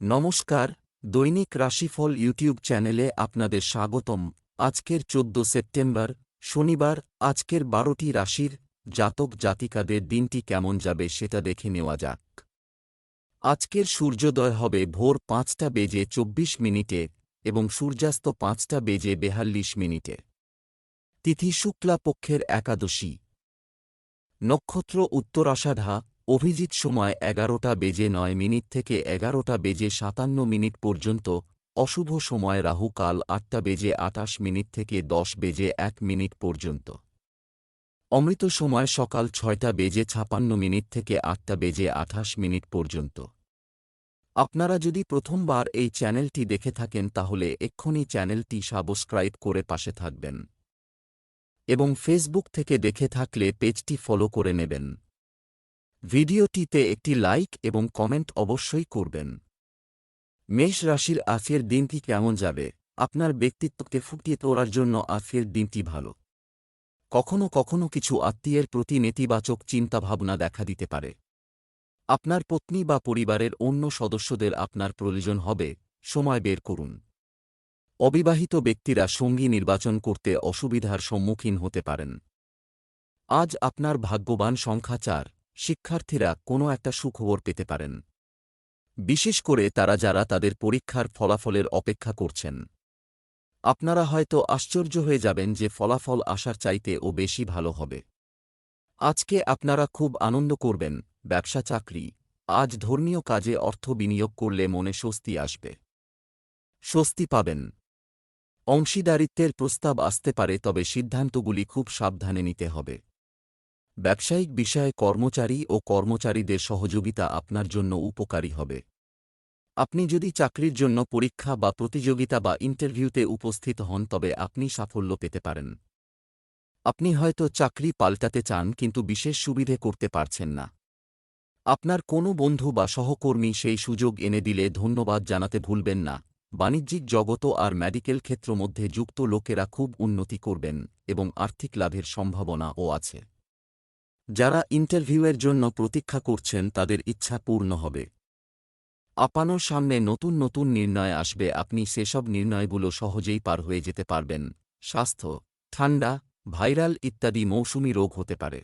নমস্কার, দৈনিক রাশিফল ইউটিউব চ্যানেলে আপনাদের স্বাগতম। আজকের চোদ্দ সেপ্টেম্বর, শনিবার, আজকের বারোটি রাশির জাতক জাতিকাদের দিনটি কেমন যাবে সেটা দেখে নেওয়া যাক। আজকের সূর্যোদয় হবে ভোর পাঁচটা বেজে চব্বিশ মিনিটে এবং সূর্যাস্ত পাঁচটা বেজে বেহাল্লিশ মিনিটে। তিথি শুক্লা পক্ষের একাদশী। নক্ষত্র উত্তরাষাঢ়া অভিজিৎ সময় এগারোটা বেজে নয় মিনিট থেকে এগারোটা বেজে সাতান্ন মিনিট পর্যন্ত, অশুভ সময় রাহু কাল আটটা বেজে আটাশ মিনিট থেকে দশ বেজে এক মিনিট পর্যন্ত। অমৃত সময় সকাল ছয়টা বেজে ছাপান্ন মিনিট থেকে আটটা বেজে আঠাশ মিনিট পর্যন্ত। আপনারা যদি প্রথমবার এই চ্যানেলটি দেখে থাকেন তাহলে এক্ষুনি চ্যানেলটি সাবস্ক্রাইব করে পাশে থাকবেন। এবং ফেসবুক থেকে দেখে থাকলে পেজটি ফলো করে নেবেন। ভিডিওটিতে একটি লাইক এবং কমেন্ট অবশ্যই করবেন। মেষ রাশির আফের দিনটি কেমন যাবে? আপনার ব্যক্তিত্বকে ফুটিয়ে তোলার জন্য আফের দিনটি ভালো। কখনো কখনো কিছু আত্মীয়ের প্রতি নেতিবাচক চিন্তাভাবনা দেখা দিতে পারে। আপনার পত্নী বা পরিবারের অন্য সদস্যদের আপনার প্রয়োজন হবে, সময় বের করুন। অবিবাহিত ব্যক্তিরা সঙ্গী নির্বাচন করতে অসুবিধার সম্মুখীন হতে পারেন। আজ আপনার ভাগ্যবান সংখ্যা চার। শিক্ষার্থীরা কোনো একটা সুখবর পেতে পারেন। বিশেষ করে তারা যারা তাদের পরীক্ষার ফলাফলের অপেক্ষা করছেন। আপনারা হয়তো আশ্চর্য হয়ে যাবেন যে ফলাফল আসার চাইতে ও বেশি ভালো হবে। আজকে আপনারা খুব আনন্দ করবেন, ব্যবসা চাকরি, আজ ধর্মীয় কাজে অর্থ বিনিয়োগ করলে মনে স্বস্তি আসবে। স্বস্তি পাবেন। অংশীদারিত্বের প্রস্তাব আসতে পারে, তবে সিদ্ধান্তগুলি খুব সাবধানে নিতে হবে। ব্যবসায়িক বিষয়ে কর্মচারী ও কর্মচারীদের সহযোগিতা আপনার জন্য উপকারী হবে। আপনি যদি চাকরির জন্য পরীক্ষা বা প্রতিযোগিতা বা ইন্টারভিউতে উপস্থিত হন তবে আপনি সাফল্য পেতে পারেন। আপনি হয়তো চাকরি পাল্টাতে চান কিন্তু বিশেষ সুবিধে করতে পারছেন না। আপনার কোনো বন্ধু বা সহকর্মী সেই সুযোগ এনে দিলে ধন্যবাদ জানাতে ভুলবেন না। বাণিজ্যিক জগত আর মেডিকেল ক্ষেত্র মধ্যে যুক্ত লোকেরা খুব উন্নতি করবেন এবং আর্থিক লাভের সম্ভাবনাও আছে। যারা ইন্টারভিউয়ের জন্য প্রতীক্ষা করছেন তাদের ইচ্ছা পূর্ণ হবে। আপানোর সামনে নতুন নতুন নির্ণয় আসবে, আপনি সেসব নির্ণয়গুলো সহজেই পার হয়ে যেতে পারবেন। স্বাস্থ্য, ঠান্ডা, ভাইরাল ইত্যাদি মৌসুমি রোগ হতে পারে।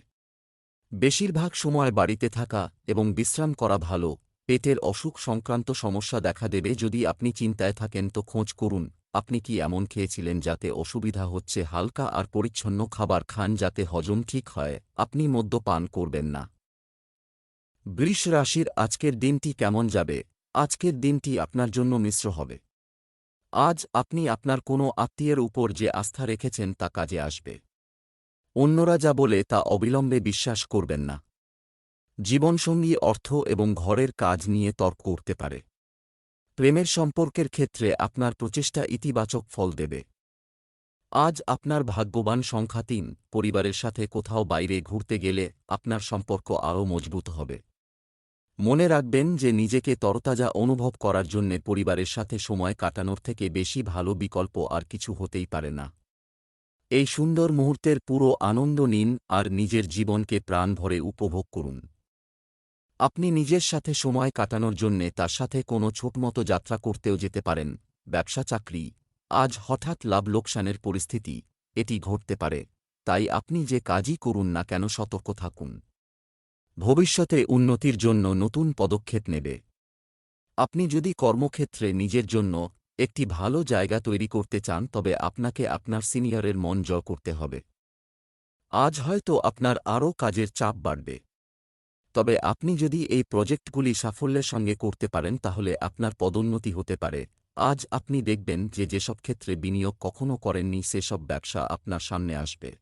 বেশিরভাগ সময় বাড়িতে থাকা এবং বিশ্রাম করা ভালো। পেটের অসুখ সংক্রান্ত সমস্যা দেখা দেবে, যদি আপনি চিন্তায় থাকেন তো খোঁজ করুন। আপনি কি এমন খেয়েছিলেন যাতে অসুবিধা হচ্ছে হালকা আর পরিচ্ছন্ন খাবার খান যাতে হজম ঠিক হয়? আপনি মদ্যপান করবেন না। বৃষ রাশির আজকের দিনটি কেমন যাবে? আজকের দিনটি আপনার জন্য মিশ্র হবে। আজ আপনি আপনার কোনো আত্মীয়ের উপর যে আস্থা রেখেছেন তা কাজে আসবে। অন্যরা যা বলে তা অবিলম্বে বিশ্বাস করবেন না। জীবনসঙ্গী অর্থ এবং ঘরের কাজ নিয়ে তর্ক করতে পারে। প্রেমের সম্পর্কের ক্ষেত্রে আপনার প্রচেষ্টা ইতিবাচক ফল দেবে। আজ আপনার ভাগ্যবান সংখ্যা তিন, পরিবারের সাথে কোথাও বাইরে ঘুরতে গেলে আপনার সম্পর্ক আরও মজবুত হবে। মনে রাখবেন যে নিজেকে তরতাজা অনুভব করার জন্যে পরিবারের সাথে সময় কাটানোর থেকে বেশি ভালো বিকল্প আর কিছু হতেই পারে না। এই সুন্দর মুহূর্তের পুরো আনন্দ নিন আর নিজের জীবনকে প্রাণ ভরে উপভোগ করুন। আপনি নিজের সাথে সময় কাটানোর জন্যে তার সাথে কোনো ছোটমতো যাত্রা করতেও যেতে পারেন, ব্যবসা চাকরি। আজ হঠাৎ লাভ লোকসানের পরিস্থিতি, এটি ঘটতে পারে। তাই আপনি যে কাজই করুন না কেন সতর্ক থাকুন। ভবিষ্যতে উন্নতির জন্য নতুন পদক্ষেপ নেবে। আপনি যদি কর্মক্ষেত্রে নিজের জন্য একটি ভালো জায়গা তৈরি করতে চান, তবে আপনাকে আপনার সিনিয়রের মন জয় করতে হবে। আজ হয়তো আপনার আরও কাজের চাপ বাড়বে। তবে আপনি যদি এই প্রজেক্টগুলি সাফল্যের সঙ্গে করতে পারেন, তাহলে আপনার পদোন্নতি হতে পারে। আজ আপনি দেখবেন যে যেসব ক্ষেত্রে বিনিয়োগ কখনও করেননি, সেসব ব্যবসা আপনার সামনে আসবে।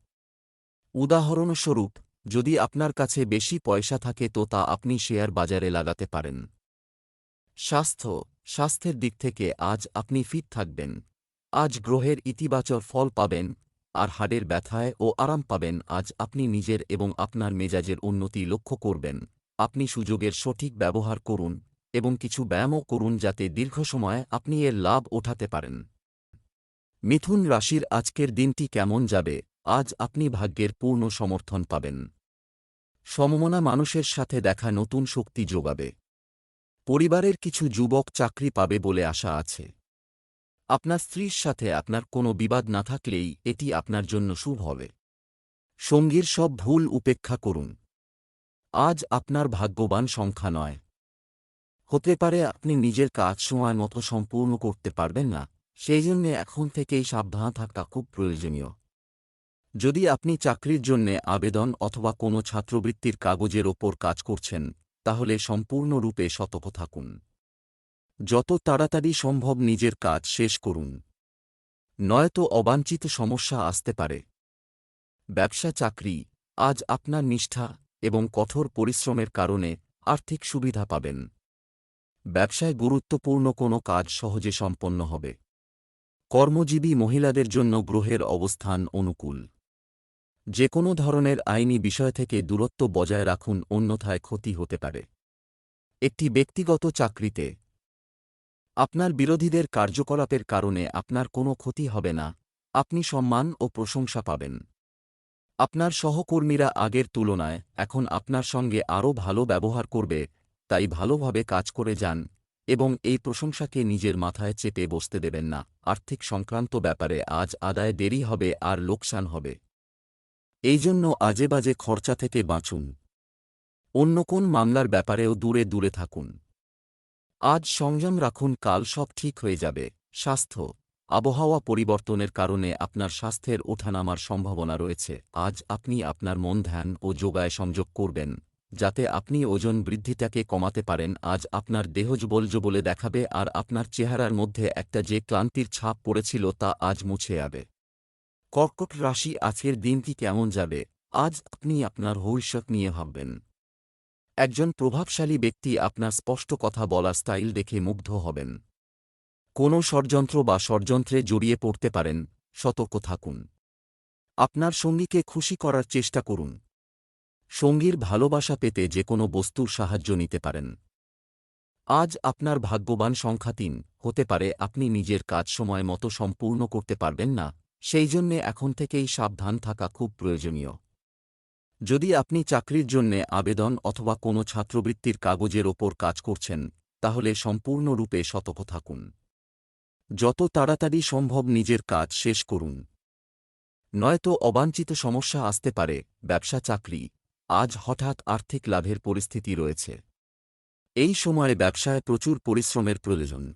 উদাহরণস্বরূপ, যদি আপনার কাছে বেশি পয়সা থাকে, তো তা আপনি শেয়ার বাজারে লাগাতে পারেন। স্বাস্থ্য, স্বাস্থ্যের দিক থেকে আজ আপনি ফিট থাকবেন। আজ গ্রহের ইতিবাচক ফল পাবেন। আর হাড়ের ব্যথায় ও আরাম পাবেন আজ আপনি নিজের এবং আপনার মেজাজের উন্নতি লক্ষ্য করবেন। আপনি সুযোগের সঠিক ব্যবহার করুন এবং কিছু ব্যায়ামও করুন যাতে দীর্ঘ সময় আপনি এর লাভ ওঠাতে পারেন। মিথুন রাশির আজকের দিনটি কেমন যাবে? আজ আপনি ভাগ্যের পূর্ণ সমর্থন পাবেন। সমমনা মানুষের সাথে দেখা নতুন শক্তি যোগাবে। পরিবারের কিছু যুবক চাকরি পাবে বলে আশা আছে। আপনার স্ত্রীর সাথে আপনার কোনো বিবাদ না থাকলেই এটি আপনার জন্য শুভ হবে। সঙ্গীর সব ভুল উপেক্ষা করুন। আজ আপনার ভাগ্যবান সংখ্যা নয়। হতে পারে আপনি নিজের কাজ সময় মতো সম্পূর্ণ করতে পারবেন না, সেই জন্য এখন থেকেই সাবধান থাকা খুব প্রয়োজনীয়। যদি আপনি চাকরির জন্যে আবেদন অথবা কোনো ছাত্রবৃত্তির কাগজের ওপর কাজ করছেন, তাহলে সম্পূর্ণরূপে সতর্ক থাকুন। যত তাড়াতাড়ি সম্ভব নিজের কাজ শেষ করুন। নয়তো অবাঞ্ছিত সমস্যা আসতে পারে। ব্যবসা চাকরি, আজ আপনার নিষ্ঠা এবং কঠোর পরিশ্রমের কারণে আর্থিক সুবিধা পাবেন। ব্যবসায় গুরুত্বপূর্ণ কোনো কাজ সহজে সম্পন্ন হবে। কর্মজীবী মহিলাদের জন্য গ্রহের অবস্থান অনুকূল। যে কোনো ধরনের আইনি বিষয় থেকে দূরত্ব বজায় রাখুন, অন্যথায় ক্ষতি হতে পারে। একটি ব্যক্তিগত চাকরিতে আপনার বিরোধীদের কার্যকলাপের কারণে আপনার কোনো ক্ষতি হবে না। আপনি সম্মান ও প্রশংসা পাবেন। আপনার সহকর্মীরা আগের তুলনায় এখন আপনার সঙ্গে আরও ভালো ব্যবহার করবে, তাই ভালোভাবে কাজ করে যান এবং এই প্রশংসাকে নিজের মাথায় চেপে বসতে দেবেন না। আর্থিক সংক্রান্ত ব্যাপারে আজ আদায় দেরি হবে আর লোকসান হবে। এই জন্য আজে বাজে খরচা থেকে বাঁচুন। অন্য কোন মামলার ব্যাপারেও দূরে দূরে থাকুন। আজ সংযম রাখুন, কাল সব ঠিক হয়ে যাবে। স্বাস্থ্য। আবহাওয়া পরিবর্তনের কারণে আপনার স্বাস্থ্যের ওঠানামার সম্ভাবনা রয়েছে। আজ আপনি আপনার মন ধ্যান ও যোগায় সংযোগ করবেন, যাতে আপনি ওজন বৃদ্ধিটাকে কমাতে পারেন। আজ আপনার দেহ বলে দেখাবে আর আপনার চেহারার মধ্যে একটা যে ক্লান্তির ছাপ পড়েছিল তা আজ মুছে যাবে। কর্কট রাশি আজকের দিনটি কেমন যাবে? আজ আপনি আপনার ভবিষ্যৎ নিয়ে ভাববেন। একজন প্রভাবশালী ব্যক্তি আপনার স্পষ্ট কথা বলার স্টাইল দেখে মুগ্ধ হবেন। কোনো ষড়যন্ত্র বা ষড়যন্ত্রে জড়িয়ে পড়তে পারেন, সতর্ক থাকুন। আপনার সঙ্গীকে খুশি করার চেষ্টা করুন। সঙ্গীর ভালোবাসা পেতে যে কোনো বস্তুর সাহায্য নিতে পারেন। আজ আপনার ভাগ্যবান সংখ্যা তিন, হতে পারে আপনি নিজের কাজ সময় মতো সম্পূর্ণ করতে পারবেন না, সেই জন্যে এখন থেকেই সাবধান থাকা খুব প্রয়োজনীয়। যদি আপনি চাকরির জন্যে আবেদন অথবা কোনো ছাত্রবৃত্তির কাগজের ওপর কাজ করছেন, তাহলে সম্পূর্ণরূপে সতর্ক থাকুন। যত তাড়াতাড়ি সম্ভব নিজের কাজ শেষ করুন। নয়তো অবাঞ্ছিত সমস্যা আসতে পারে, ব্যবসা, চাকরি। আজ হঠাৎ আর্থিক লাভের পরিস্থিতি রয়েছে। এই সময়ে ব্যবসায় প্রচুর পরিশ্রমের প্রয়োজন।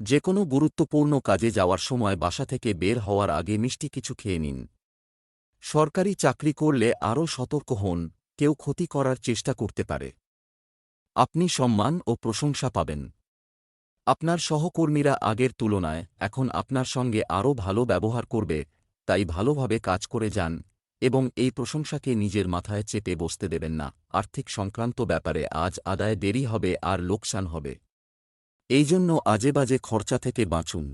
যে কোনো গুরুত্বপূর্ণ কাজে যাওয়ার সময় বাসা থেকে বের হওয়ার আগে মিষ্টি কিছু খেয়ে নিন। সরকারি চাকরি করলে আরও সতর্ক হন, কেউ ক্ষতি করার চেষ্টা করতে পারে। আপনি সম্মান ও প্রশংসা পাবেন। আপনার সহকর্মীরা আগের তুলনায় এখন আপনার সঙ্গে আরও ভালো ব্যবহার করবে, তাই ভালোভাবে কাজ করে যান এবং এই প্রশংসাকে নিজের মাথায় চেপে বসতে দেবেন না। আর্থিক সংক্রান্ত ব্যাপারে আজ আদায় দেরি হবে আর লোকসান হবে। এই জন্য আজে বাজে খরচা থেকে বাঁচুন।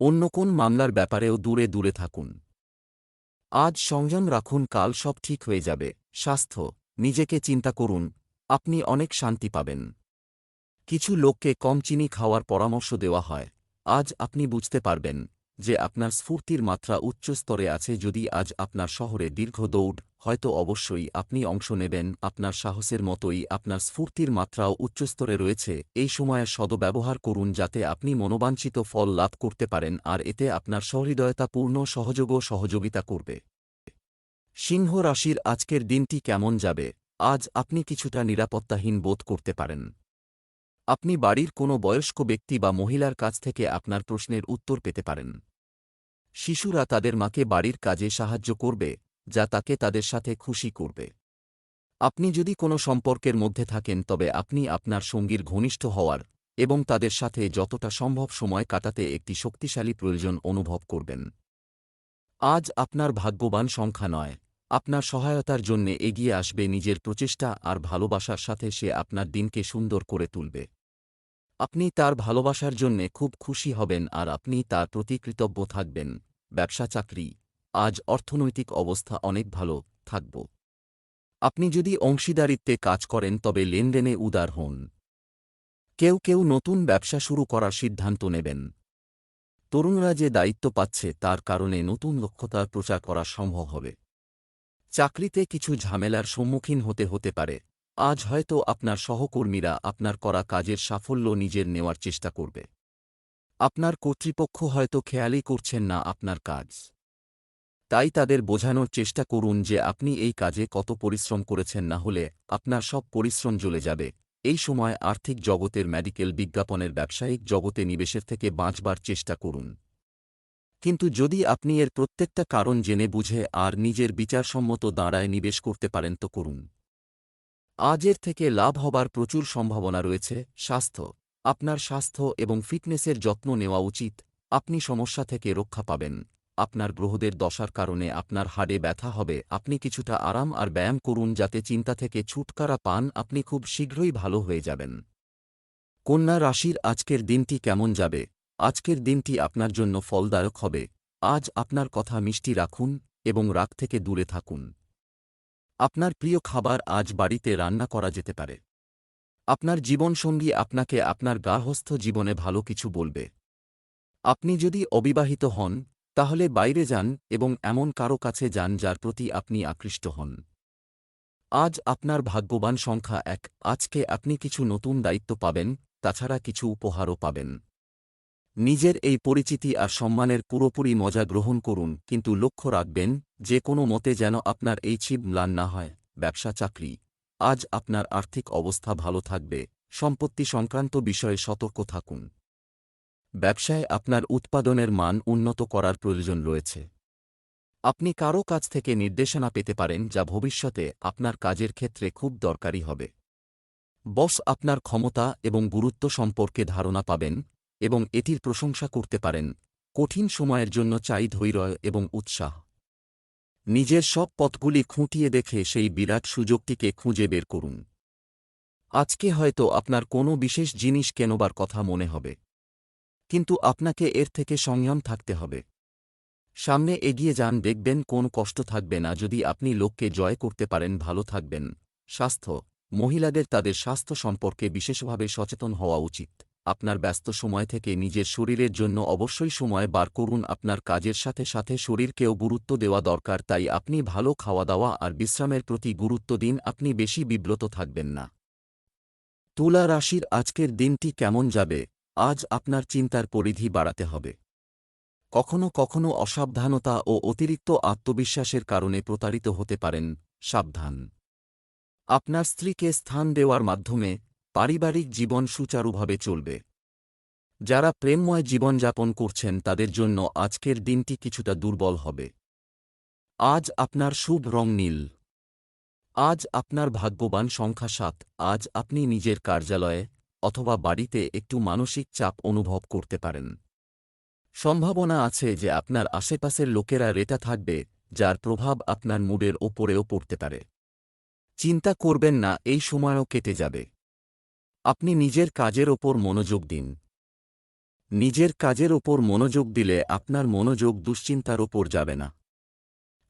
অন্য কোন মামলার ব্যাপারেও দূরে দূরে থাকুন। আজ সংযম রাখুন, কাল সব ঠিক হয়ে যাবে। স্বাস্থ্য, নিজেকে চিন্তা করুন, আপনি অনেক শান্তি পাবেন। কিছু লোককে কম চিনি খাওয়ার পরামর্শ দেওয়া হয়। আজ আপনি বুঝতে পারবেন যে আপনার স্ফূর্তির মাত্রা উচ্চ স্তরে আছে যদি আজ আপনার শহরে দীর্ঘ দৌড় হয়তো অবশ্যই আপনি অংশ নেবেন, আপনার সাহসের মতোই আপনার স্ফূর্তির মাত্রাও উচ্চস্তরে রয়েছে, এই সময়ে সদব্যবহার করুন যাতে আপনি মনোবাঞ্ছিত ফল লাভ করতে পারেন আর এতে আপনার সহৃদয়তাপূর্ণ সহযোগও সহযোগিতা করবে। সিংহ রাশির আজকের দিনটি কেমন যাবে? আজ আপনি কিছুটা নিরাপত্তাহীন বোধ করতে পারেন। আপনি বাড়ির কোনো বয়স্ক ব্যক্তি বা মহিলার কাছ থেকে আপনার প্রশ্নের উত্তর পেতে পারেন। শিশুরা তাদের মাকে বাড়ির কাজে সাহায্য করবে যা তাকে তাদের সাথে খুশি করবে। আপনি যদি কোনো সম্পর্কের মধ্যে থাকেন, তবে আপনি আপনার সঙ্গীর ঘনিষ্ঠ হওয়ার এবং তাদের সাথে যতটা সম্ভব সময় কাটাতে একটি শক্তিশালী প্রয়োজন অনুভব করবেন। আজ আপনার ভাগ্যবান সংখ্যা নয়। আপনার সহায়তার জন্যে এগিয়ে আসবে নিজের প্রচেষ্টা আর ভালোবাসার সাথে সে আপনার দিনকে সুন্দর করে তুলবে। আপনি তার ভালোবাসার জন্যে খুব খুশি হবেন আর আপনি তার প্রতি কৃতজ্ঞ থাকবেন। ব্যবসা চাকরি আজ অর্থনৈতিক অবস্থা অনেক ভালো, থাকব। আপনি যদি অংশীদারিত্বে কাজ করেন, তবে লেনদেনে উদার হন। কেউ কেউ নতুন ব্যবসা শুরু করার সিদ্ধান্ত নেবেন। তরুণরা যে দায়িত্ব পাচ্ছে, তার কারণে নতুন দক্ষতার প্রচার করা সম্ভব হবে। চাকরিতে কিছু ঝামেলার সম্মুখীন হতে হতে পারে। আজ হয়তো আপনার সহকর্মীরা আপনার করা কাজের সাফল্য নিজের নেওয়ার চেষ্টা করবে। আপনার কর্তৃপক্ষ হয়তো খেয়ালই করছেন না আপনার কাজ। তাই তাদের বোঝানোর চেষ্টা করুন যে আপনি এই কাজে কত পরিশ্রম করেছেন না হলে আপনার সব পরিশ্রম জ্বলে যাবে। এই সময় আর্থিক জগতের মেডিকেল বিজ্ঞাপনের ব্যবসায়িক জগতে নিবেশের থেকে বাঁচবার চেষ্টা করুন। কিন্তু যদি আপনি এর প্রত্যেকটা কারণ জেনে বুঝে আর নিজের বিচারসম্মত দাঁড়ায় নিবেশ করতে পারেন তো করুন। আজের থেকে লাভ হবার প্রচুর সম্ভাবনা রয়েছে, স্বাস্থ্য। আপনার স্বাস্থ্য এবং ফিটনেসের যত্ন নেওয়া উচিত, আপনি সমস্যা থেকে রক্ষা পাবেন। আপনার গ্রহদের দশার কারণে আপনার হাড়ে ব্যথা হবে, আপনি কিছুটা আরাম আর ব্যায়াম করুন যাতে চিন্তা থেকে ছুটকারা পান, আপনি খুব শীঘ্রই ভালো হয়ে যাবেন। কন্যা রাশির আজকের দিনটি কেমন যাবে? আজকের দিনটি আপনার জন্য ফলদায়ক হবে। আজ আপনার কথা মিষ্টি রাখুন এবং রাগ থেকে দূরে থাকুন। আপনার প্রিয় খাবার আজ বাড়িতে রান্না করা যেতে পারে। আপনার জীবনসঙ্গী আপনাকে আপনার গার্হস্থ জীবনে ভালো কিছু বলবে। আপনি যদি অবিবাহিত হন তাহলে বাইরে যান এবং এমন কারও কাছে যান যার প্রতি আপনি আকৃষ্ট হন। আজ আপনার ভাগ্যবান সংখ্যা এক, আজকে আপনি কিছু নতুন দায়িত্ব পাবেন, তাছাড়া কিছু উপহারও পাবেন। নিজের এই পরিচিতি আর সম্মানের পুরোপুরি মজা গ্রহণ করুন, কিন্তু লক্ষ্য রাখবেন, যে কোনো মতে যেন আপনার এই ছিপ ম্লান না হয়, ব্যবসা চাকরি। আজ আপনার আর্থিক অবস্থা ভালো থাকবে, সম্পত্তি সংক্রান্ত বিষয়ে সতর্ক থাকুন। ব্যবসায় আপনার উৎপাদনের মান উন্নত করার প্রয়োজন রয়েছে। আপনি কারও কাছ থেকে নির্দেশনা পেতে পারেন যা ভবিষ্যতে আপনার কাজের ক্ষেত্রে খুব দরকারি হবে। বস আপনার ক্ষমতা এবং গুরুত্ব সম্পর্কে ধারণা পাবেন এবং এটির প্রশংসা করতে পারেন। কঠিন সময়ের জন্য চাই ধৈর্য এবং উৎসাহ। নিজের সব পথগুলি খুঁটিয়ে দেখে সেই বিরাট সুযোগটিকে খুঁজে বের করুন। আজকে হয়তো আপনার কোনো বিশেষ জিনিস কেনবার কথা মনে হবে। কিন্তু আপনাকে এর থেকে সংযম থাকতে হবে। সামনে এগিয়ে যান, দেখবেন কোন কষ্ট থাকবে না, যদি আপনি লোককে জয় করতে পারেন, ভালো থাকবেন। স্বাস্থ্য। মহিলাদের তাদের স্বাস্থ্য সম্পর্কে বিশেষভাবে সচেতন হওয়া উচিত। আপনার ব্যস্ত সময় থেকে নিজের শরীরের জন্য অবশ্যই সময় বার করুন, আপনার কাজের সাথে সাথে শরীরকেও গুরুত্ব দেওয়া দরকার, তাই আপনি ভালো খাওয়া দাওয়া আর বিশ্রামের প্রতি গুরুত্ব দিন, আপনি বেশি বিব্রত থাকবেন না। তুলা রাশির আজকের দিনটি কেমন যাবে? আজ আপনার চিন্তার পরিধি বাড়াতে হবে। কখনো কখনো অসাবধানতা ও অতিরিক্ত আত্মবিশ্বাসের কারণে প্রতারিত হতে পারেন, সাবধান। আপনার স্ত্রীকে স্থান দেওয়ার মাধ্যমে পারিবারিক জীবন সুচারুভাবে চলবে। যারা প্রেমময় জীবনযাপন করছেন, তাদের জন্য আজকের দিনটি কিছুটা দুর্বল হবে। আজ আপনার শুভ রং নীল। আজ আপনার ভাগ্যবান সংখ্যা সাত। আজ আপনি নিজের কার্যালয়ে অথবা বাড়িতে একটু মানসিক চাপ অনুভব করতে পারেন। সম্ভাবনা আছে যে আপনার আশেপাশের লোকেরা রেটা থাকবে, যার প্রভাব আপনার মুডের ওপরেও পড়তে পারে। চিন্তা করবেন না, এই সময়ও কেটে যাবে। আপনি নিজের কাজের ওপর মনোযোগ দিন। নিজের কাজের ওপর মনোযোগ দিলে আপনার মনোযোগ দুশ্চিন্তার ওপর যাবে না।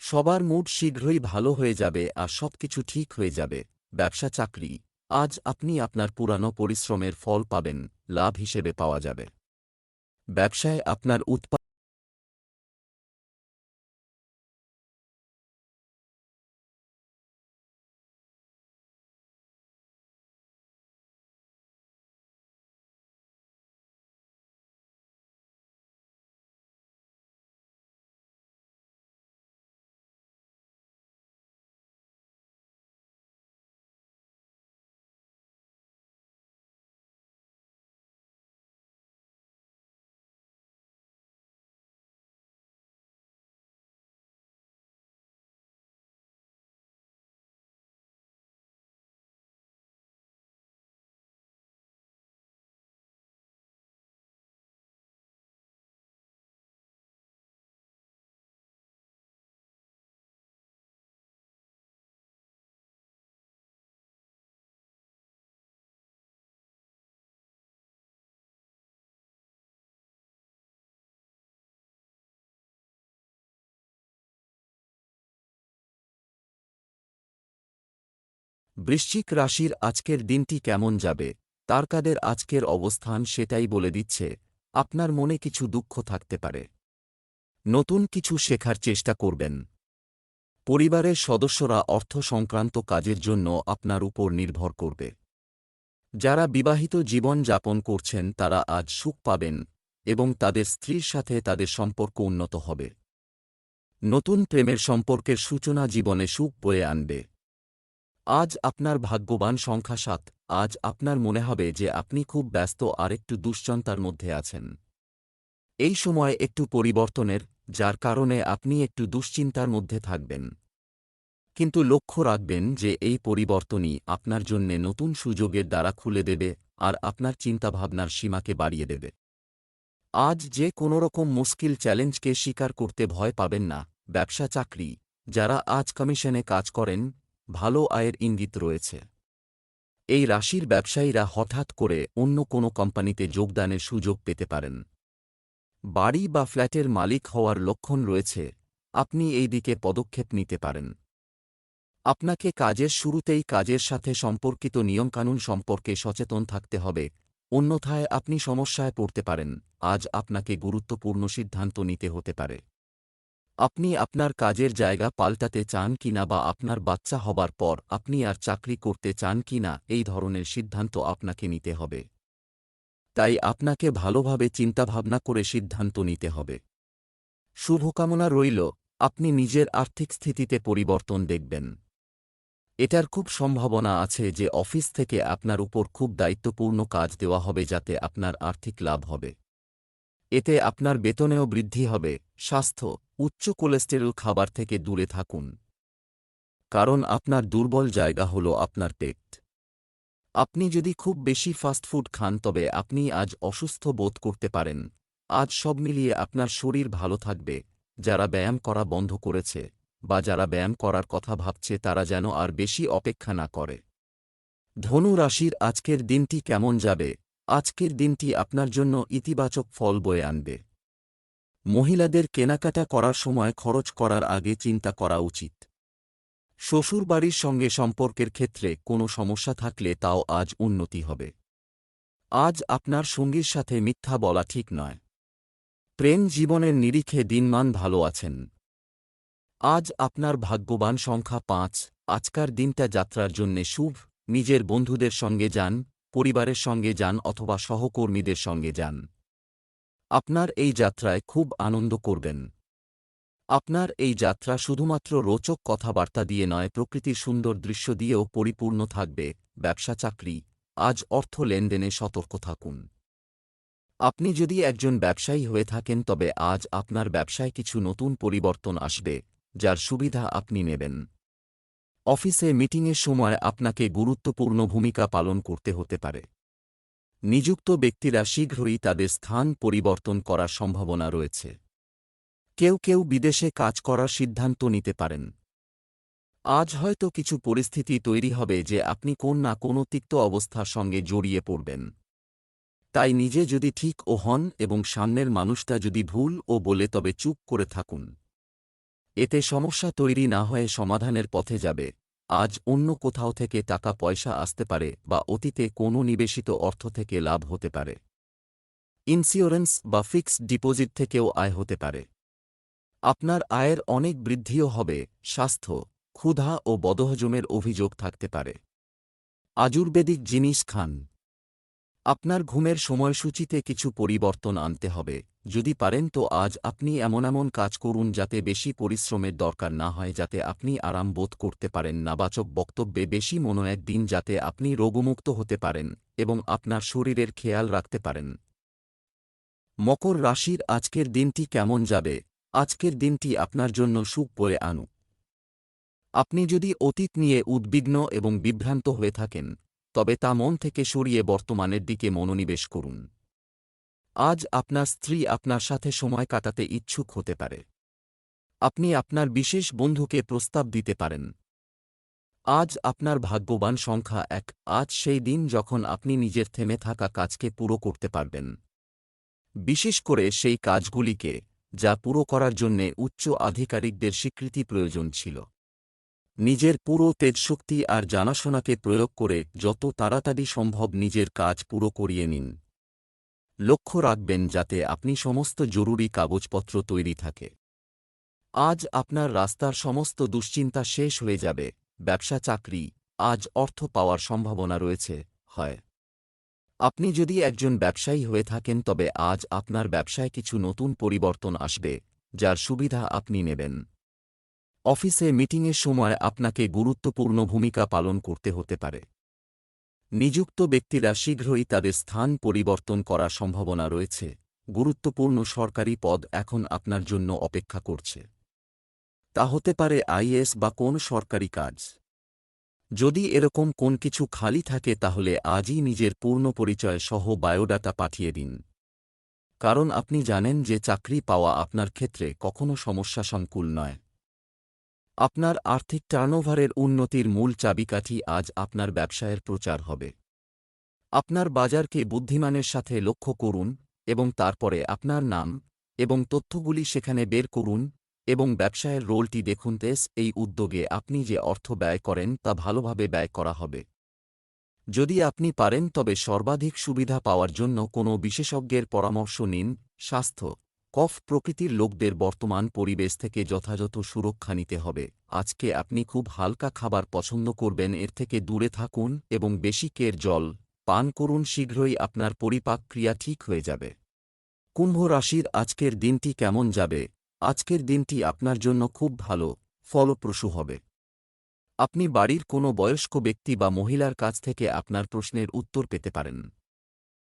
সবার মুড শীঘ্রই ভালো হয়ে যাবে আর সবকিছু ঠিক হয়ে যাবে। ব্যবসা চাকরি আজ আপনি আপনার পুরানো পরিশ্রমের ফল পাবেন লাভ হিসেবে পাওয়া যাবে। ব্যবসায় আপনার উৎপাদ বৃশ্চিক রাশির আজকের দিনটি কেমন যাবে? তারকাদের আজকের অবস্থান সেটাই বলে দিচ্ছে, আপনার মনে কিছু দুঃখ থাকতে পারে। নতুন কিছু শেখার চেষ্টা করবেন। পরিবারের সদস্যরা অর্থ সংক্রান্ত কাজের জন্য আপনার উপর নির্ভর করবে। যারা বিবাহিত জীবন যাপন করছেন, তারা আজ সুখ পাবেন এবং তাদের স্ত্রীর সাথে তাদের সম্পর্ক উন্নত হবে। নতুন প্রেমের সম্পর্কের সূচনা জীবনে সুখ বয়ে আনবে। আজ আপনার ভাগ্যবান সংখ্যা সাত। আজ আপনার মনে হবে যে আপনি খুব ব্যস্ত আর একটু দুশ্চন্তার মধ্যে আছেন। এই সময় একটু পরিবর্তনের, যার কারণে আপনি একটু দুশ্চিন্তার মধ্যে থাকবেন। কিন্তু লক্ষ্য রাখবেন যে এই পরিবর্তনই আপনার জন্যে নতুন সুযোগের দ্বারা খুলে দেবে আর আপনার চিন্তাভাবনার সীমাকে বাড়িয়ে দেবে। আজ যে কোনোরকম মুশকিল চ্যালেঞ্জকে স্বীকার করতে ভয় পাবেন না। ব্যবসা চাকরি যারা আজ কমিশনে কাজ করেন ভালো আয়ের ইঙ্গিত রয়েছে। এই রাশির ব্যবসায়ীরা হঠাৎ করে অন্য কোনো কোম্পানিতে যোগদানের সুযোগ পেতে পারেন। বাড়ি বা ফ্ল্যাটের মালিক হওয়ার লক্ষণ রয়েছে, আপনি এই দিকে পদক্ষেপ নিতে পারেন। আপনাকে কাজের শুরুতেই কাজের সাথে সম্পর্কিত নিয়মকানুন সম্পর্কে সচেতন থাকতে হবে, অন্যথায় আপনি সমস্যায় পড়তে পারেন, আজ আপনাকে গুরুত্বপূর্ণ সিদ্ধান্ত নিতে হতে পারে। আপনি আপনার কাজের জায়গা পাল্টাতে চান কিনা বা আপনার বাচ্চা হবার পর আপনি আর চাকরি করতে চান কিনা, এই ধরনের সিদ্ধান্ত আপনাকে নিতে হবে। তাই আপনাকে ভালোভাবে চিন্তাভাবনা করে সিদ্ধান্ত নিতে হবে। শুভকামনা রইল, আপনি নিজের আর্থিক স্থিতিতে পরিবর্তন দেখবেন। এটার খুব সম্ভাবনা আছে যে অফিস থেকে আপনার উপর খুব দায়িত্বপূর্ণ কাজ দেওয়া হবে যাতে আপনার আর্থিক লাভ হবে। এতে আপনার বেতনেও বৃদ্ধি হবে, স্বাস্থ্য উচ্চ কোলেস্টেরল খাবার থেকে দূরে থাকুন। কারণ আপনার দুর্বল জায়গা হল আপনার পেট। আপনি যদি খুব বেশি ফাস্টফুড খান, তবে আপনি আজ অসুস্থ বোধ করতে পারেন। আজ সব মিলিয়ে আপনার শরীর ভালো থাকবে। যারা ব্যায়াম করা বন্ধ করেছে বা যারা ব্যায়াম করার কথা ভাবছে, তারা যেন আর বেশি অপেক্ষা না করে। ধনু রাশির আজকের দিনটি কেমন যাবে? আজকের দিনটি আপনার জন্য ইতিবাচক ফল বয়ে আনবে। মহিলাদের কেনাকাটা করার সময় খরচ করার আগে চিন্তা করা উচিত। শ্বশুরবাড়ির সঙ্গে সম্পর্কের ক্ষেত্রে কোনো সমস্যা থাকলে তাও আজ উন্নতি হবে। আজ আপনার সঙ্গীর সাথে মিথ্যা বলা ঠিক নয়। প্রেম জীবনের নিরিখে দিনমান ভালো আছেন। আজ আপনার ভাগ্যবান সংখ্যা পাঁচ, আজকার দিনটা যাত্রার জন্যে শুভ। নিজের বন্ধুদের সঙ্গে যান, পরিবারের সঙ্গে যান অথবা সহকর্মীদের সঙ্গে যান। আপনার এই যাত্রায় খুব আনন্দ করবেন। আপনার এই যাত্রা শুধুমাত্র রোচক কথাবার্তা দিয়ে নয়, প্রকৃতির সুন্দর দৃশ্য দিয়েও পরিপূর্ণ থাকবে। ব্যবসা, চাকরি, আজ অর্থ লেনদেনে সতর্ক থাকুন। আপনি যদি একজন ব্যবসায়ী হয়ে থাকেন, তবে আজ আপনার ব্যবসায় কিছু নতুন পরিবর্তন আসবে, যার সুবিধা আপনি নেবেন। অফিসে মিটিংয়ের সময় আপনাকে গুরুত্বপূর্ণ ভূমিকা পালন করতে হতে পারে। নিযুক্ত ব্যক্তিরা শীঘ্রই তাদের স্থান পরিবর্তন করার সম্ভাবনা রয়েছে। কেউ কেউ বিদেশে কাজ করার সিদ্ধান্ত নিতে পারেন। আজ হয়তো কিছু পরিস্থিতি তৈরি হবে যে আপনি কোন না কোনো তিক্ত অবস্থার সঙ্গে জড়িয়ে পড়বেন। তাই নিজে যদি ঠিক ও হন এবং সামনের মানুষটা যদি ভুল ও বলে তবে চুপ করে থাকুন। এতে সমস্যা তৈরি না হয়ে সমাধানের পথে যাবে। আজ অন্য কোথাও থেকে টাকা পয়সা আসতে পারে বা অতীতে কোনো নিবেশিত অর্থ থেকে লাভ হতে পারে। ইন্স্যুরেন্স বা ফিক্সড ডিপোজিট থেকেও আয় হতে পারে। আপনার আয়ের অনেক বৃদ্ধিও হবে, স্বাস্থ্য, ক্ষুধা ও বদহজমের অভিযোগ থাকতে পারে। আজুর্বেদিক জিনিস খান। আপনার ঘুমের সময়সূচিতে কিছু পরিবর্তন আনতে হবে। যদি পারেন তো আজ আপনি এমন এমন কাজ করুন যাতে বেশি পরিশ্রমের দরকার না হয়, যাতে আপনি আরাম বোধ করতে পারেন। নাবাচক বক্তব্যে বেশি মনোয়েক দিন যাতে আপনি রোগমুক্ত হতে পারেন এবং আপনার শরীরের খেয়াল রাখতে পারেন। মকর রাশির আজকের দিনটি কেমন যাবে? আজকের দিনটি আপনার জন্য সুখ বয়ে আনুক। আপনি যদি অতীত নিয়ে উদ্বিগ্ন এবং বিভ্রান্ত হয়ে থাকেন তবে তা মন থেকে সরিয়ে বর্তমানের দিকে মনোনিবেশ করুন। আজ আপনার স্ত্রী আপনার সাথে সময় কাটাতে ইচ্ছুক হতে পারে। আপনি আপনার বিশেষ বন্ধুকে প্রস্তাব দিতে পারেন। আজ আপনার ভাগ্যবান সংখ্যা এক, আজ সেই দিন যখন আপনি নিজের থেমে থাকা কাজকে পুরো করতে পারবেন। বিশেষ করে সেই কাজগুলিকে, যা পুরো করার জন্যে উচ্চ আধিকারিকদের স্বীকৃতি প্রয়োজন ছিল। নিজের পুরো তেজশক্তি আর জানাশোনাকে প্রয়োগ করে যত তাড়াতাড়ি সম্ভব নিজের কাজ পুরো করিয়ে নিন। লক্ষ্য রাখবেন যাতে আপনি সমস্ত জরুরি কাগজপত্র তৈরি থাকে। আজ আপনার রাস্তার সমস্ত দুশ্চিন্তা শেষ হয়ে যাবে। ব্যবসা, চাকরি, আজ অর্থ পাওয়ার সম্ভাবনা রয়েছে, হয়। আপনি যদি একজন ব্যবসায়ী হয়ে থাকেন, তবে আজ আপনার ব্যবসায় কিছু নতুন পরিবর্তন আসবে, যার সুবিধা আপনি নেবেন। অফিসে মিটিংয়ের সময় আপনাকে গুরুত্বপূর্ণ ভূমিকা পালন করতে হতে পারে। নিযুক্ত ব্যক্তিরা শীঘ্রই তাদের স্থান পরিবর্তন করার সম্ভাবনা রয়েছে। গুরুত্বপূর্ণ সরকারি পদ এখন আপনার জন্য অপেক্ষা করছে। তা হতে পারে আইএস বা কোন সরকারি কাজ। যদি এরকম কোন কিছু খালি থাকে তাহলে আজই নিজের পূর্ণ পরিচয় সহ বায়োডাটা পাঠিয়ে দিন। কারণ আপনি জানেন যে চাকরি পাওয়া আপনার ক্ষেত্রে কখনো সমস্যা সংকুল নয়। আপনার আর্থিক টার্নওভারের উন্নতির মূল চাবিকাঠি আজ আপনার ব্যবসায়ের প্রচার হবে। আপনার বাজারকে বুদ্ধিমানের সাথে লক্ষ্য করুন এবং তারপরে আপনার নাম এবং তথ্যগুলি সেখানে বের করুন এবং ব্যবসায়ের রোলটি দেখুন। তেস, এই উদ্যোগে আপনি যে অর্থ ব্যয় করেন তা ভালোভাবে ব্যয় করা হবে। যদি আপনি পারেন, তবে সর্বাধিক সুবিধা পাওয়ার জন্য কোনো বিশেষজ্ঞের পরামর্শ নিন। স্বাস্থ্য কফ প্রকৃতির লোকদের বর্তমান পরিবেশ থেকে যথাযথ সুরক্ষা নিতে হবে। আজকে আপনি খুব হালকা খাবার পছন্দ করবেন, এর থেকে দূরে থাকুন এবং বেশি কের জল পান করুন, শীঘ্রই আপনার পরিপাক ক্রিয়া ঠিক হয়ে যাবে। কুম্ভ রাশির আজকের দিনটি কেমন যাবে? আজকের দিনটি আপনার জন্য খুব ভালো, ফলপ্রসূ হবে। আপনি বাড়ির কোনো বয়স্ক ব্যক্তি বা মহিলার কাছ থেকে আপনার প্রশ্নের উত্তর পেতে পারেন।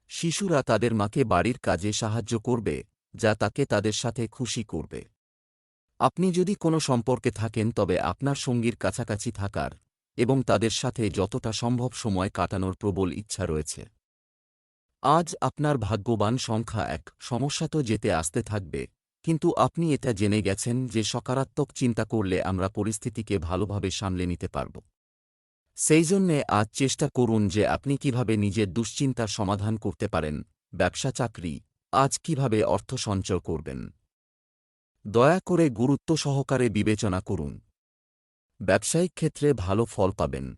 শিশুরা তাদের মাকে বাড়ির কাজে সাহায্য করবে। যা তাকে তাদের সাথে খুশি করবে। আপনি যদি কোনো সম্পর্কে থাকেন, তবে আপনার সঙ্গীর কাছাকাছি থাকার এবং তাদের সাথে যতটা সম্ভব সময় কাটানোর প্রবল ইচ্ছা রয়েছে। আজ আপনার ভাগ্যবান সংখ্যা এক। সমস্যা তো যেতে আসতে থাকবে, কিন্তু আপনি এটা জেনে গেছেন যে সকারাত্মক চিন্তা করলে আমরা পরিস্থিতিকে ভালোভাবে সামলে নিতে পারব। সেই জন্যে আজ চেষ্টা করুন যে আপনি কীভাবে নিজের দুশ্চিন্তার সমাধান করতে পারেন। ব্যবসা চাকরি আজ কীভাবে অর্থ সঞ্চয় করবেন? দয়া করে গুরুত্ব সহকারে বিবেচনা করুন। ব্যবসায়িক ক্ষেত্রে ভালো ফল পাবেন।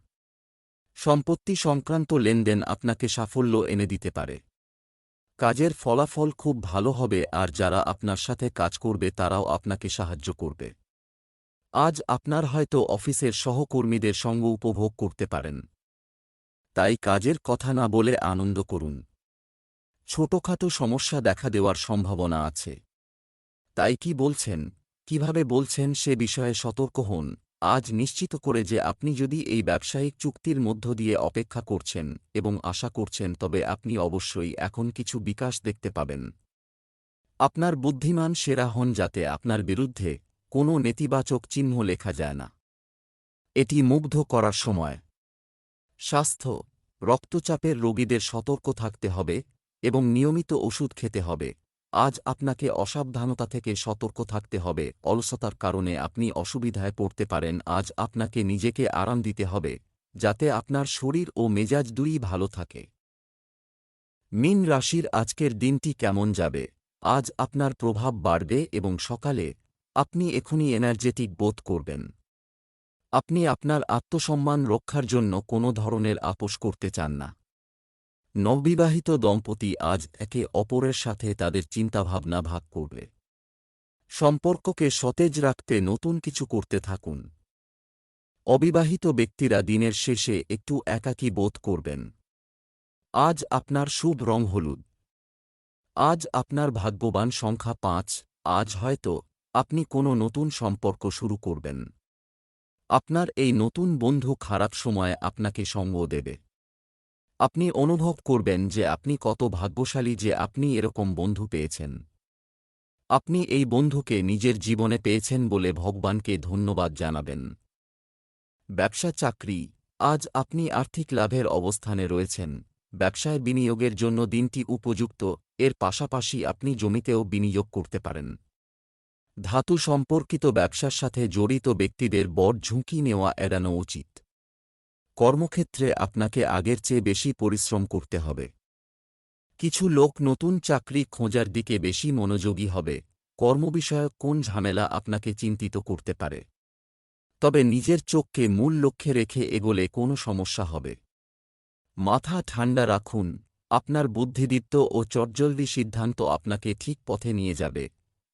সম্পত্তি সংক্রান্ত লেনদেন আপনাকে সাফল্য এনে দিতে পারে। কাজের ফলাফল খুব ভালো হবে আর যারা আপনার সাথে কাজ করবে তারাও আপনাকে সাহায্য করবে। আজ আপনার হয়তো অফিসের সহকর্মীদের সঙ্গ উপভোগ করতে পারেন। তাই কাজের কথা না বলে আনন্দ করুন। ছোটখাটো সমস্যা দেখা দেওয়ার সম্ভাবনা আছে। তাই কি বলছেন? কীভাবে বলছেন সে বিষয়ে সতর্ক হন। আজ নিশ্চিত করে যে আপনি যদি এই ব্যবসায়িক চুক্তির মধ্য দিয়ে অপেক্ষা করছেন এবং আশা করছেন তবে আপনি অবশ্যই এখন কিছু বিকাশ দেখতে পাবেন। আপনার বুদ্ধিমান সেরা হন যাতে আপনার বিরুদ্ধে কোনো নেতিবাচক চিহ্ন লেখা যায় না। এটি মুগ্ধ করার সময়। স্বাস্থ্য, রক্তচাপের রোগীদের সতর্ক থাকতে হবে এবং নিয়মিত ওষুধ খেতে হবে। আজ আপনাকে অসাবধানতা থেকে সতর্ক থাকতে হবে। অলসতার কারণে আপনি অসুবিধায় পড়তে পারেন। আজ আপনাকে নিজেকে আরাম দিতে হবে, যাতে আপনার শরীর ও মেজাজ দুই ভালো থাকে। মিন রাশির আজকের দিনটি কেমন যাবে? আজ আপনার প্রভাব বাড়বে এবং সকালে আপনি এখনই এনার্জেটিক বোধ করবেন। আপনি আপনার আত্মসম্মান রক্ষার জন্য কোনো ধরনের আপোষ করতে চান না। নববিবাহিত দম্পতি আজ একে অপরের সাথে তাদের চিন্তাভাবনা ভাগ করবে। সম্পর্ককে সতেজ রাখতে নতুন কিছু করতে থাকুন। অবিবাহিত ব্যক্তিরা দিনের শেষে একটু একাকী বোধ করবেন। আজ আপনার শুভ রং হলুদ। আজ আপনার ভাগ্যবান সংখ্যা পাঁচ, আজ হয়তো আপনি কোনো নতুন সম্পর্ক শুরু করবেন। আপনার এই নতুন বন্ধু খারাপ সময়ে আপনাকে সঙ্গ দেবে। আপনি অনুভব করবেন যে আপনি কত ভাগ্যশালী যে আপনি এরকম বন্ধু পেয়েছেন। আপনি এই বন্ধুকে নিজের জীবনে পেয়েছেন বলে ভগবানকে ধন্যবাদ জানাবেন। ব্যবসা চাকরি। আজ আপনি আর্থিক লাভের অবস্থানে রয়েছেন। ব্যবসায় বিনিয়োগের জন্য দিনটি উপযুক্ত, এর পাশাপাশি আপনি জমিতেও বিনিয়োগ করতে পারেন। ধাতু সম্পর্কিত ব্যবসার সাথে জড়িত ব্যক্তিদের বড় ঝুঁকি নেওয়া এড়ানো উচিত। কর্মক্ষেত্রে আপনাকে আগের চেয়ে বেশি পরিশ্রম করতে হবে। কিছু লোক নতুন চাকরি খোঁজার দিকে বেশি মনোযোগী হবে। কর্মবিষয়ক কোন ঝামেলা আপনাকে চিন্তিত করতে পারে। তবে নিজের চোখকে মূল লক্ষ্যে রেখে এগোলে কোনো সমস্যা হবে। মাথা ঠান্ডা রাখুন। আপনার বুদ্ধিদীপ্ত ও চটজলদি সিদ্ধান্ত আপনাকে ঠিক পথে নিয়ে যাবে।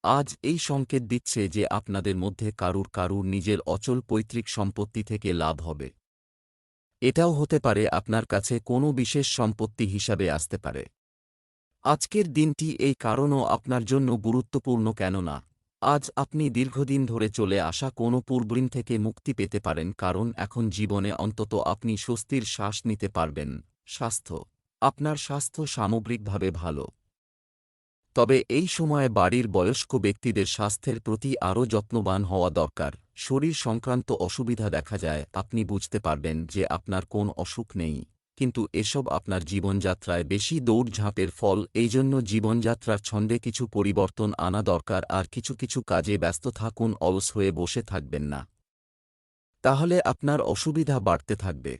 আজ এই সংকেত দিচ্ছে যে আপনাদের মধ্যে কারুর কারুর নিজের অচল পৈতৃক সম্পত্তি থেকে লাভ হবে। এটাও হতে পারে আপনার কাছে কোনো বিশেষ সম্পত্তি হিসাবে আসতে পারে। আজকের দিনটি এই কারণও আপনার জন্য গুরুত্বপূর্ণ কেননা, আজ আপনি দীর্ঘদিন ধরে চলে আসা কোনো পূর্বঋণ থেকে মুক্তি পেতে পারেন কারণ এখন জীবনে অন্তত আপনি স্বস্তির শ্বাস নিতে পারবেন। স্বাস্থ্য, আপনার স্বাস্থ্য সামগ্রিকভাবে ভালো। তবে এই সময়ে বাড়ির বয়স্ক ব্যক্তিদের স্বাস্থ্যের প্রতি আরও যত্নবান হওয়া দরকার। শরীর সংক্রান্ত অসুবিধা দেখা যায়, আপনি বুঝতে পারবেন যে আপনার কোন অসুখ নেই। কিন্তু এসব আপনার জীবনযাত্রায় বেশি দৌড়ঝাঁপের ফল এই জন্য জীবনযাত্রার ছন্দে কিছু পরিবর্তন আনা দরকার আর কিছু কিছু কাজে ব্যস্ত থাকুন, অলস হয়ে বসে থাকবেন না। তাহলে আপনার অসুবিধা বাড়তে থাকবে।